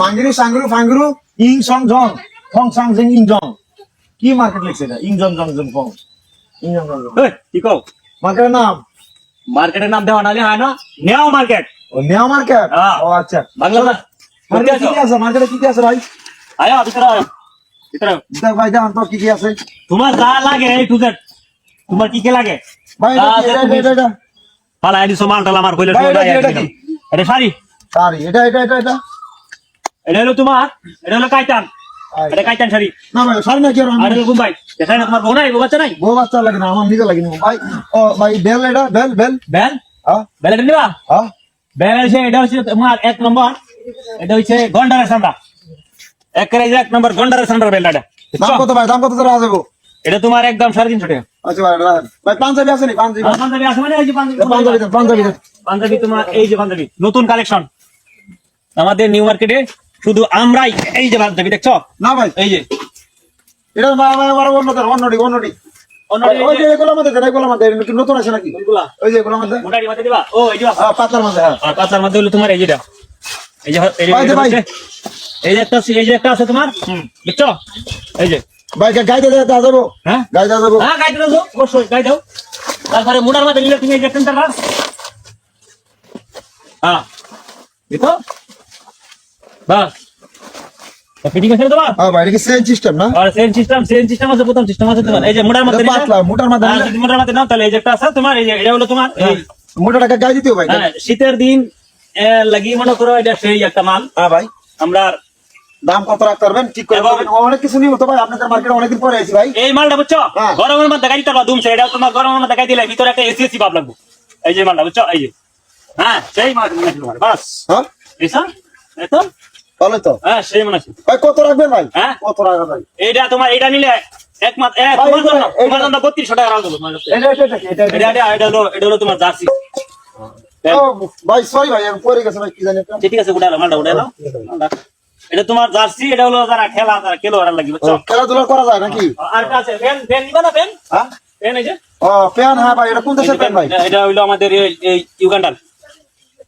মাঙ্গিরি সাঙ্গুরু ফাঙ্গুরু ইং সং জং ফং সাং জিং ইং জং। কি মার্কেট লিখছে এটা? ইং জন জং জং ফং। ইং জং জং জং। এই, কি কও? মার্কেটের নাম? মার্কেটের নাম দেওয়া নালে হয় না। নেও মার্কেট ও নেওয়া মার্কেট হ্যাঁ। ও আচ্ছা। বাংলা মার্কেটে কি কি আছে? মার্কেটে কি কি আছে ভাই? আয়া ভিতরে আয়। ভিতরে। দেখ ভাই জান তো কি কি আছে। তোমার যা লাগে এই টু জেড তোমার কি কি লাগে? ভাই এটা এটা এটা পালা আইডি সমাল টাল আমার কইলে এটা কি, এটা শাড়ি? সরি এটা এটা এটা এটা। এটা হলো তোমার এটা হলো কাইতান। এটা কাইতান শাড়ি। না ভাই সরি না কি আর আর এটা দেখাই না তোমার বউ নাই বউ বাচ্চা নাই? বউ বাচ্চা লাগে না আমার নিজে লাগে না। ভাই ও ভাই বেল এটা বেল বেল। বেল? হ্যাঁ। বেল এটা নিবা? হ্যাঁ। বেল হচ্ছে এটা হচ্ছে তোমার এক নম্বর এটা হচ্ছে গন্ডারের সান্ডা এক করে এক নম্বর গন্ডারের সান্ডার বেল এটা। দাম কত ভাই? দাম কত তোরা যাব এটা তোমার একদম সাড়ে তিনশো টাকা। আচ্ছা ভাই ভাই পাঞ্জাবি আছে নি? পাঞ্জাবি। পাঞ্জাবি আছে মানে এই যে পাঞ্জাবি পাঞ্জাবি দেন, পাঞ্জাবি। দেন। পাঞ্জাবি তোমার এই যে পাঞ্জাবি নতুন কালেকশন আমাদের নিউ মার্কেটে শুধু আমরাই। এই যে পাঞ্জাবি দেখছ? না ভাই। এই যে। এটা অন্যদের অন্যটি অন্যটি নতুন আছে নাকি? ওই যে পাতলার মধ্যে মধ্যে হলো তোমার এই যেটা। এই যে এই যে একটা আছে এই যে একটা আছে তোমার। এই যে। ভাই গা- গাইতে দেওয়া যাব হ্যাঁ? গাইতে দেওয়া যাব হ্যাঁ গাই দাও অবশ্যই গাই দাও। তারপরে মোটার মধ্যে নিলে তুমি এই যে টেন্টার হ্যাঁ। দেখো। বাস ফিটিং আছে তোমার হ্যাঁ কি সিস্টেম না? আর সেন সিস্টেম সেন সিস্টেম আছে প্রথম সিস্টেম আছে তোমার। এই যে মোটার মধ্যে পাতলা মোটার মধ্যে হ্যাঁ, যদি মোটার মধ্যে নাও তাহলে এই যে একটা আছে তোমার এই যে এটা হলো তোমার এই ভাই হ্যাঁ, শীতের দিন এ, লাগিয়ে মনে করো এটা সেই একটা মাল। হ্যাঁ ভাই। আমরা দাম কত রাখতে পারবেন? ঠিক করে অনেক কিছু নিব তো ভাই আপনাদের মার্কেটে অনেকদিন পরে আইছি ভাই। এই মালটা বুঝছ? হ্যাঁ। গরমের মধ্যে গাড়ি চালা দুমছে এটা তোমার গরমের মধ্যে গাড়ি দিলে ভিতরে একটা এসি এসি ভাব লাগবে। এই যে মালটা বুঝছ? এই যে। হ্যাঁ সেই মাল আছে বাস হ্যাঁ এইসা এই তো। তো? হ্যাঁ সেই মনে আছে ভাই কত রাখবেন ভাই? হ্যাঁ। কত রাখবেন ভাই এইটা তোমার এটা নিলে তোমার জন্য তোমার জন্য বত্রিশশো টাকা রাখব এটা এটা এটা এটা এটা এটা এটা হলো এটা হলো তোমার জার্সি। ভাই সরি ভাই আমি পরে গেছে ভাই কি জানি ঠিক আছে উঠালো মালটা উঠালো এটা তোমার জার্সি এটা হলো যারা খেলা যারা খেলো ওরা লাগবে খেলাধুলা করা যায় নাকি? আর একটা আছে পেন পেন নিবা না পেন? হ্যাঁ? পেন এই যে। ও হ্যাঁ ভাই এটা কোন দেশের ভাই? এটা- হইল আমাদের এই- এই ইউগান্ডার।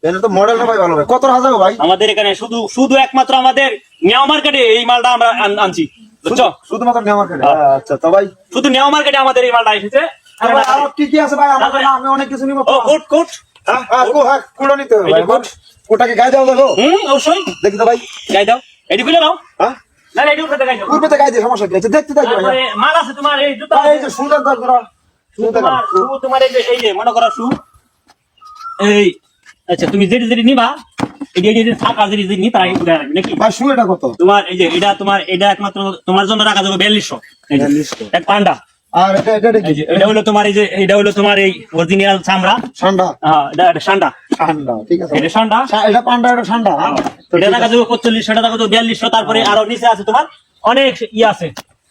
এটা তো মডেলটা ভাই ভালো কত হাজার ভাই? আমাদের এখানে শুধু শুধু একমাত্র আমাদের নিয়াও মার্কেটে এই মালটা আমরা আনছি। বুঝছ? শুধুমাত্র নেওয়া মার্কেটে হ্যাঁ। আচ্ছা তো ভাই শুধু নিয়াও মার্কেটে আমাদের এই মালটা এসেছে। কি কি আছে ভাই? আমার আমি অনেক কিছু নিব। Coat coat. হ্যাঁ হ্যাঁ হ্যাঁ কুড়ো নিতে হবে ভাই ওটাকে গায়ে দাও দেখো। হুম অবশ্যই। দেখি তো ভাই। গাই দাও। এটি খুলে নাও হ্যাঁ? না না এটি দাও। পূর্বে গায়ে সমস্যা কি আছে? দেখতে থাকি ভাই। মাল আছে তোমার এই জুতা এই যে সুন্দর দর তোমার তোমার এই যে এই যে মনে করো শু এই আচ্ছা তুমি যেটি যেটি নিবা। থাকা রাখবে নাকি? শু এটা কত? তোমার এই যে এটা তোমার এটা একমাত্র তোমার জন্য রাখা যাবে বিয়াল্লিশশো। 4200 এক পান্ডা। আর এটা এটা এটা কি এটা হলো তোমার এই যে এটা হলো তোমার এই অরিজিনাল চামড়া। ঠান্ডা হ্যাঁ এটা এটা সান্ডা। ঠান্ডা ঠিক আছে। এটা সান্ডা। এটা পান্ডা এটা হ্যাঁ? এটা রাখা যাবে বিয়াল্লিশশো তারপরে আরও নিচে আছে তোমার অনেক ই আছে।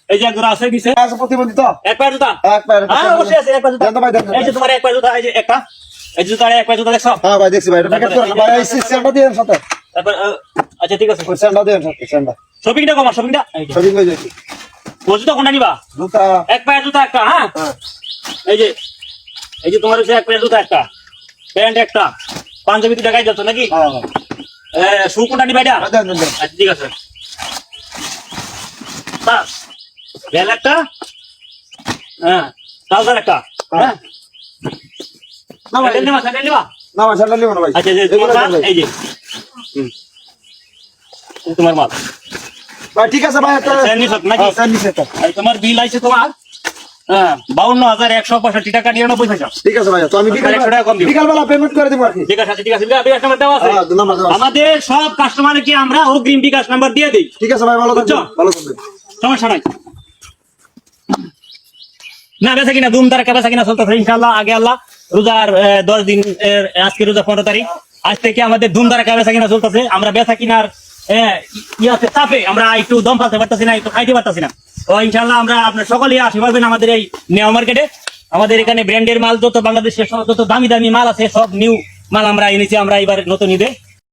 এই যে এক জোড়া আছে নিচে। আছে প্রতিবন্ধী তো? এক পায়ের জুতা। এক পায়ের একটা হ্যাঁ অবশ্যই আছে এক পায়ের জুতা। এই যে। তোমার এক পায়ের জুতা এই যে একটা। এই যে জুতার এক জুতা দেখছ? হ্যাঁ ভাই দেখছি ভাই এটা প্যাকেট করে ভাই এই স্যান্ডা দিয়ে সাথে। তারপর আহ, আচ্ছা ঠিক আছে। স্যান্ডা দিয়ে সাথে স্যান্ডা শপিংটা কমা। সবই হয়ে যাচ্ছে। ও জুতা কোনটা নিবা? জুতা। এক পায়ের জুতা একটা হ্যাঁ? হ্যাঁ। এই যে এই যে তোমার হচ্ছে এক পায়ের জুতা একটা। প্যান্ট একটা। পাঞ্জাবি দুটা গাই যাচ্ছ নাকি? হ্যাঁ শু কোনটা নিবা এটা? আচ্ছা ঠিক আছে। বাস। বেল একটা। হ্যাঁ ট্রাউজার একটা। হ্যাঁ? তোমার মাল, ঠিক আছে ভাই তোমার বিল তোমার? বাউন্ন হাজার একশো পঁয়ষট্টি টাকা নিরানব্বই পয়সা। ঠিক আছে ভাই তো আমি বিকাল একশো টাকা কম দিবো। বিকালবেলা পেমেন্ট করে দেবো আর কি। ঠিক আছে আচ্ছা, ঠিক আছে বিকাশ বিকাশ নাম্বার দেওয়া আছে। হ্যাঁ। আমাদের সব কাস্টমারকে আমরা অগ্রিম বিকাশ নাম্বার দিয়ে দিই। ঠিক আছে ভাই ভালো বুঝছ? ভালো সমস্যা নাই। না বেচা কিনা দুম তারা বেচা কিনা চলতেছে ইনশাল্লাহ আগে আল্লাহ। রোজার দশ দিন আজকে রোজা পনেরো তারিখ। আজ থেকে আমাদের ধুম বেচা কিনা চলতেছে। আমরা বেচা কিনার ইয়াতে চাপে। আমরা একটু দম ফালতে পারতেছি না, একটু খাইতে পারতেছি না। তো ইনশাল্লাহ আমরা আপনার সকলেই আসতে পারবেন আমাদের এই নেওয়া মার্কেটে আমাদের এখানে ব্র্যান্ডের মাল, যত বাংলাদেশের যত দামি দামি মাল আছে, সব নিউ মাল আমরা এনেছি, আমরা এবার নতুন ঈদে।